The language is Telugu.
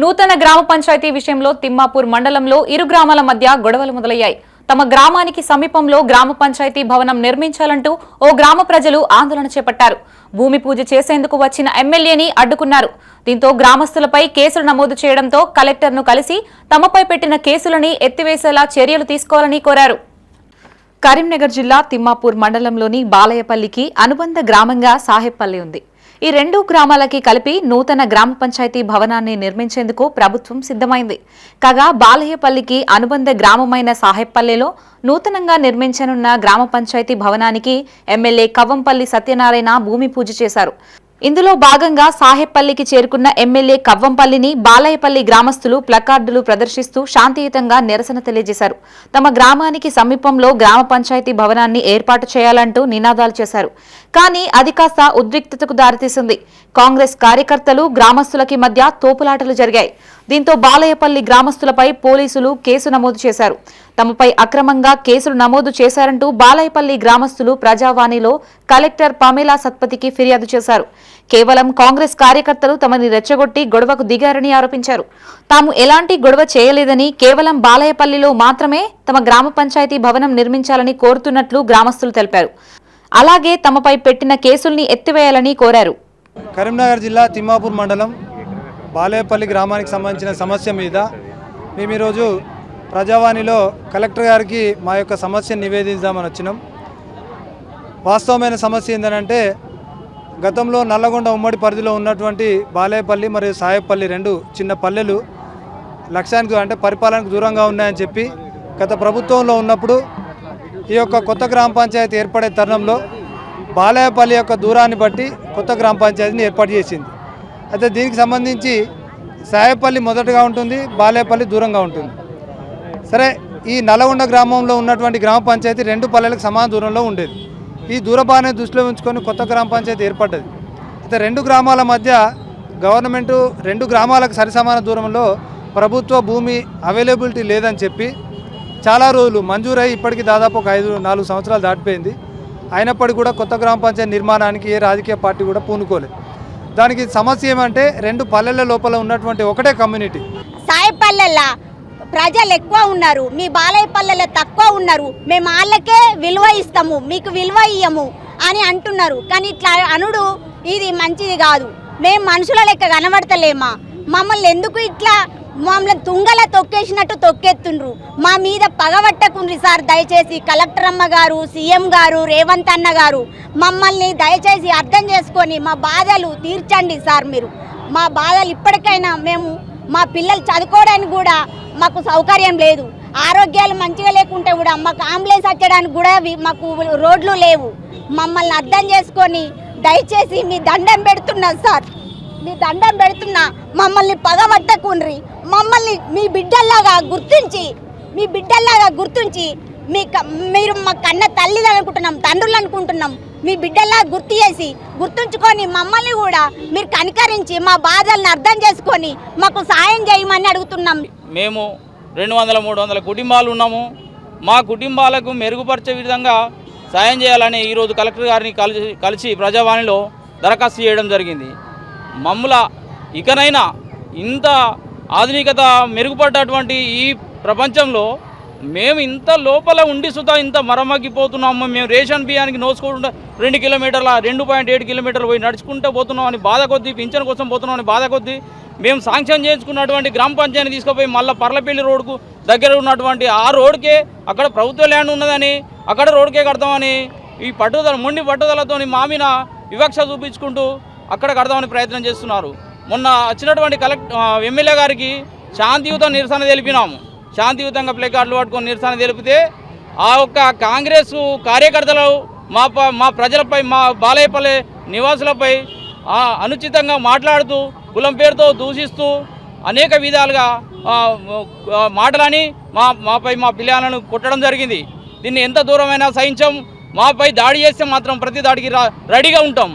నూతన గ్రామ పంచాయతీ విషయంలో తిమ్మాపూర్ మండలంలో ఇరు గ్రామాల మధ్య గొడవలు మొదలయ్యాయి. తమ గ్రామానికి సమీపంలో గ్రామ పంచాయతీ భవనం నిర్మించాలంటూ ఓ గ్రామ ప్రజలు ఆందోళన చేపట్టారు. భూమి పూజ చేసేందుకు వచ్చిన ఎమ్మెల్యేని అడ్డుకున్నారు. దీంతో గ్రామస్తులపై కేసులు నమోదు చేయడంతో కలెక్టర్ను కలిసి తమపై పెట్టిన కేసులని ఎత్తివేసేలా చర్యలు తీసుకోవాలని కోరారు. కరీంనగర్ జిల్లా తిమ్మాపూర్ మండలంలోని బాలయపల్లికి అనుబంధ గ్రామంగా సాహెప్పల్లి ఉంది. ఈ రెండు గ్రామాలకి కలిపి నూతన గ్రామ పంచాయతీ భవనాన్ని నిర్మించేందుకు ప్రభుత్వం సిద్ధమైంది. కాగా బాలయ్యపల్లికి అనుబంధ గ్రామమైన సాహెప్పల్లిలో నూతనంగా నిర్మించనున్న గ్రామ పంచాయతీ భవనానికి ఎమ్మెల్యే కవ్వంపల్లి సత్యనారాయణ భూమి పూజ చేశారు. ఇందులో భాగంగా సాహెప్పల్లికి చేరుకున్న ఎమ్మెల్యే కవ్వంపల్లిని బాలయ్యపల్లి గ్రామస్తులు ప్లకార్డులు ప్రదర్శిస్తూ శాంతియుతంగా నిరసన తెలియజేశారు. తమ గ్రామానికి సమీపంలో గ్రామ పంచాయతీ భవనాన్ని ఏర్పాటు చేయాలంటూ నినాదాలు చేశారు. కానీ అది కాస్త ఉద్రిక్తతకు దారితీసింది. కాంగ్రెస్ కార్యకర్తలు గ్రామస్తులకి మధ్య తోపులాటలు జరిగాయి. దీంతో బాలయ్యపల్లి గ్రామస్తులపై పోలీసులు కేసు నమోదు చేశారు. తమపై అక్రమంగా కేసులు నమోదు చేశారంటూ బాలయ్యపల్లి గ్రామస్తులు ప్రజావాణిలో కలెక్టర్ పమేలా సత్పతికి ఫిర్యాదు చేశారు. కేవలం కాంగ్రెస్ కార్యకర్తలు తమని రెచ్చగొట్టి గొడవకు దిగారని ఆరోపించారు. తాము ఎలాంటి గొడవ చేయలేదని కేవలం బాలయ్యపల్లిలో మాత్రమే తమ గ్రామ పంచాయతీ భవనం నిర్మించాలని కోరుతున్నట్లు గ్రామస్తులు తెలిపారు. అలాగే తమపై పెట్టిన కేసుల్ని ఎత్తివేయాలని కోరారు. కరీంనగర్ జిల్లా తిమ్మాపూర్ మండలం బాలేపల్లి గ్రామానికి సంబంధించిన సమస్య మీద మేము ఈరోజు ప్రజావాణిలో కలెక్టర్ గారికి మా యొక్క సమస్యను నివేదించామని వచ్చినాం. వాస్తవమైన సమస్య ఏంటంటే గతంలో నల్లగొండ ఉమ్మడి పరిధిలో ఉన్నటువంటి బాలేపల్లి మరియు సాయపల్లి రెండు చిన్న పల్లెలు లక్ష్యానికి అంటే పరిపాలనకు దూరంగా ఉన్నాయని చెప్పి గత ప్రభుత్వంలో ఉన్నప్పుడు ఈ యొక్క కొత్త గ్రామ పంచాయతీ ఏర్పడే తరుణంలో బాలయపల్లి యొక్క దూరాన్ని బట్టి కొత్త గ్రామ పంచాయతీని ఏర్పాటు చేసింది. అయితే దీనికి సంబంధించి సాయపల్లి మొదటగా ఉంటుంది బాలేపల్లి దూరంగా ఉంటుంది. సరే ఈ నల్లగొండ గ్రామంలో ఉన్నటువంటి గ్రామ పంచాయతీ రెండు పల్లెలకు సమాన దూరంలో ఉండేది. ఈ దూరపాన్ని దృష్టిలో ఉంచుకొని కొత్త గ్రామ పంచాయతీ ఏర్పడ్డది. అయితే రెండు గ్రామాల మధ్య గవర్నమెంటు రెండు గ్రామాలకు సరిసమాన దూరంలో ప్రభుత్వ భూమి అవైలబిలిటీ లేదని చెప్పి చాలా రోజులు మంజూరై ఇప్పటికి దాదాపు ఒక ఐదు నాలుగు సంవత్సరాలు దాటిపోయింది. అయినప్పటికీ కూడా కొత్త గ్రామ పంచాయతీ నిర్మాణానికి ఏ రాజకీయ పార్టీ కూడా పూనుకోలేదు. దానికి సమస్య ఏమంటే రెండు పల్లెల లోపల ఉన్నటువంటి ఒకటే కమ్యూనిటీ సాయి పల్లెల ప్రజలు ఎక్కువ ఉన్నారు మీ బాలయ్య పల్లెలో తక్కువ ఉన్నారు మేము వాళ్ళకే విలువ ఇస్తాము మీకు విలువ ఇయ్యము అని అంటున్నారు. కానీ ఇట్లా అనుడు ఇది మంచిది కాదు. మేము మనుషుల లెక్క కనబడతలేమా? మమ్మల్ని ఎందుకు ఇట్లా మమ్మల్ని తుంగల తొక్కేసినట్టు తొక్కెత్తుండ్రు. మా మీద పగబట్టకుండ్రి సార్ దయచేసి కలెక్టర్ అమ్మ గారు సీఎం గారు రేవంత్ అన్న గారు. మమ్మల్ని దయచేసి అర్థం చేసుకొని మా బాధలు తీర్చండి సార్ మీరు. మా బాధలు ఇప్పటికైనా మేము మా పిల్లలు చదువుకోవడానికి కూడా మాకు సౌకర్యం లేదు. ఆరోగ్యాలు మంచిగా లేకుంటే కూడా మాకు అంబులెన్స్ వచ్చడానికి కూడా మాకు రోడ్లు లేవు. మమ్మల్ని అర్థం చేసుకొని దయచేసి మీ దండం పెడుతున్నారు సార్. మీ దండం పెడుతున్నా మమ్మల్ని పగబట్టకుండ్రి. మమ్మల్ని మీ బిడ్డల్లాగా గుర్తించి మీ బిడ్డల్లాగా గుర్తించి మీ క- మీరు మా కన్న తల్లిది అనుకుంటున్నాం తండ్రులు అనుకుంటున్నాం మీ బిడ్డల్లా గుర్తు చేసి గుర్తుంచుకొని మమ్మల్ని కూడా మీరు కనికరించి మా బాధల్ని అర్థం చేసుకొని మాకు సాయం చేయమని అడుగుతున్నాం. మేము రెండు వందల మూడు వందల కుటుంబాలు ఉన్నాము. మా కుటుంబాలకు మెరుగుపరిచే విధంగా సాయం చేయాలని ఈరోజు కలెక్టర్ గారిని కలిసి కలిసి ప్రజావాణిలో దరఖాస్తు చేయడం జరిగింది. మమ్ముల ఇకనైనా ఇంత ఆధునికత మెరుగుపడ్డటువంటి ఈ ప్రపంచంలో మేము ఇంత లోపల ఉండి సుతా ఇంత మరమగ్గిపోతున్నాము. మేము రేషన్ బియ్యానికి నోచుకుంటూ రెండు కిలోమీటర్ల రెండు పాయింట్ ఏడు కిలోమీటర్లు పోయి నడుచుకుంటూ పోతున్నాం అని బాధ కొద్దీ పింఛన్ కోసం పోతున్నాం అని బాధ కొద్దీ మేము శాంక్షన్ చేయించుకున్నటువంటి గ్రామ పంచాయతీ తీసుకుపోయి మళ్ళీ పర్లపల్లి రోడ్కు దగ్గర ఉన్నటువంటి ఆ రోడ్కే అక్కడ ప్రభుత్వ ల్యాండ్ ఉన్నదని అక్కడ రోడ్కే కడతామని ఈ పట్టుదల మొండి పట్టుదలతో మామిన వివక్ష చూపించుకుంటూ అక్కడ కడదామని ప్రయత్నం చేస్తున్నారు. మొన్న వచ్చినటువంటి కలెక్ట్ ఎమ్మెల్యే గారికి శాంతియుత నిరసన తెలిపినాము. శాంతియుతంగా ప్లేకార్డులు పట్టుకొని నిరసన తెలిపితే ఆ యొక్క కాంగ్రెస్ కార్యకర్తలు మా ప మా ప్రజలపై మా బాలయ్యపల్లి నివాసులపై అనుచితంగా మాట్లాడుతూ కులం పేరుతో దూషిస్తూ అనేక విధాలుగా మాటలని మా మాపై మా పిల్లలను కొట్టడం జరిగింది. దీన్ని ఎంత దూరమైనా సహించం. మాపై దాడి చేస్తే మాత్రం ప్రతి దాడికి రా- రెడీగా ఉంటాం.